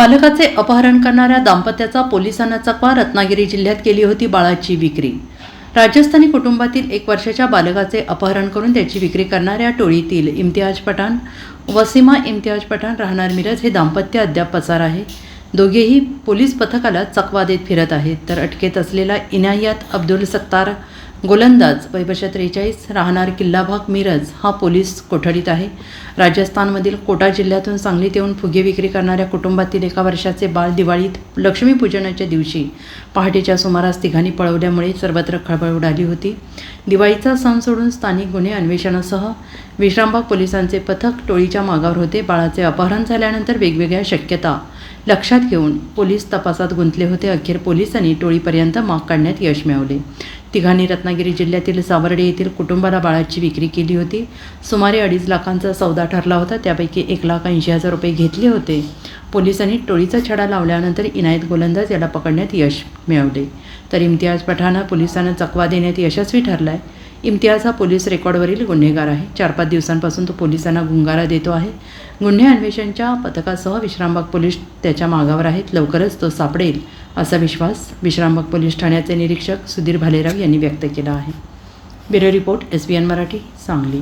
बालकाचे अपहरण करणाऱ्या दाम्पत्याचा पोलिसांना चकवा रत्नागिरी जिल्ह्यात केली होती बाळाची विक्री. राजस्थानी कुटुंबातील एक वर्षाच्या बालकाचे अपहरण करून त्याची विक्री करणाऱ्या टोळीतील इम्तियाज पठाण वसीमा इम्तियाज पठाण राहणार मिरज हे दाम्पत्य अद्याप पसार आहे. दोघेही पोलीस पथकाला चकवा देत फिरत आहेत. तर अटकेत असलेला इनायत अब्दुल सत्तार गोलंदाज वैभशा त्रेचाळीस राहणार किल्लाभाग मिरज हा पोलीस कोठडीत आहे. राजस्थानमधील कोटा जिल्ह्यातून सांगलीत येऊन फुगे विक्री करणाऱ्या कुटुंबातील एका वर्षाचे बाळ दिवाळीत लक्ष्मीपूजनाच्या दिवशी पहाटेच्या सुमारास तिघांनी पळवल्यामुळे सर्वत्र खळबळ उडाली होती. दिवाळीचा सण सोडून स्थानिक गुन्हे अन्वेषणासह विश्रामबाग पोलिसांचे पथक टोळीच्या मागावर होते. बाळाचे अपहरण झाल्यानंतर वेगवेगळ्या शक्यता लक्षात घेऊन पोलीस तपासात गुंतले होते. अखेर पोलिसांनी टोळीपर्यंत माग काढण्यात यश मिळवले. तिघांनी रत्नागिरी जिल्ह्यातील सावर्डे येथील कुटुंबाला बाळाची विक्री केली होती. सुमारे अडीच लाखांचा सौदा ठरला होता. त्यापैकी एक लाख ऐंशी हजार रुपये घेतले होते. पोलिसांनी टोळीचा छडा लावल्यानंतर इनायत गोलंदाज याला पकडण्यात यश मिळवले. तर इम्तियाज पठाणा पोलिसांना चकवा देण्यात यशस्वी ठरला आहे इम्तियाज हा पोलीस रेकॉर्डवरील गुन्हेगार आहे. चार पाच दिवसांपासून तो पोलिसांना गुंगारा देतो आहे. गुन्हे अन्वेषणच्या पथकासह विश्रामबाग पोलीस त्याच्या मागावर आहेत. लवकरच तो सापडेल असा विश्वास विश्रामबाग पोलीस ठाण्याचे निरीक्षक सुधीर भालेराव यांनी व्यक्त केला आहे. Bureau report S B N Marathi Sangli.